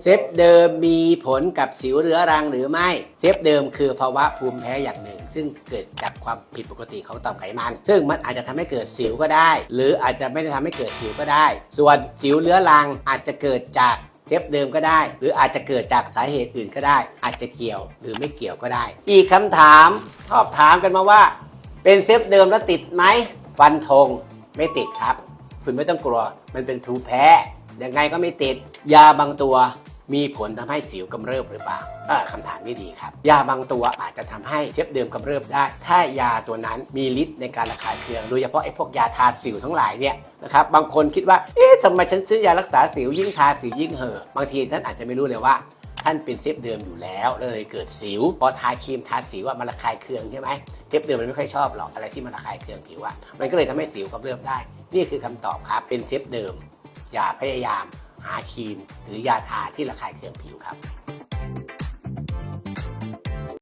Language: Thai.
เซฟเดิมมีผลกับสิวเรื้อรังหรือไม่ เซฟเดิมคือภาวะภูมิแพ้อย่างหนึ่ง ซึ่งเกิดจากความผิดปกติของต่อมไขมัน ซึ่งมันอาจจะทำให้เกิดสิวก็ได้ หรืออาจจะไม่ได้ทำให้เกิดสิวก็ได้ ส่วนสิวเรื้อรังอาจจะเกิดจากเซฟเดิมก็ได้ หรืออาจจะเกิดจากสาเหตุอื่นก็ได้ อาจจะเกี่ยวหรือไม่เกี่ยวก็ได้ อีกคำถามชอบถามกันมาว่า เป็นเซฟเดิมแล้วติดไหมฟันธงไม่ติดครับ คุณไม่ต้องกลัวมันเป็นภูมิแพ้ ยังไงก็ไม่ติด ยาบางตัวมีผลทำให้สิวกำเริบหรือเปล่าเออคำถามนี้ดีครับ ยาบางตัวอาจจะทำให้เจ็บเดิมกำเริบได้ ถ้ายาตัวนั้นมีฤทธิ์ในการระคายเคือง โดยเฉพาะไอ้พวกยาทาสิวทั้งหลายเนี่ยนะครับ บางคนคิดว่า เอ๊ะทำไมฉันซื้อยารักษาสิวยิ่งทาสิวยิ่งเห่อะบางทีท่านอาจจะไม่รู้เลยว่าท่านเป็นเซฟเดิมอยู่แล้วแล้วเลยเกิดสิว พอทาครีมทาสิวอะมันระคายเคืองใช่ไหมเซฟเดิมมันไม่ค่อยชอบหรอกอะไรที่มันระคายเคืองผิวอะมันก็เลยทำให้สิวกำเริบได้ นี่คือคำตอบครับเป็นเซฟเดิม อย่าพยายามหาครีมหรือยาทาที่ระคายเคืองผิวครับ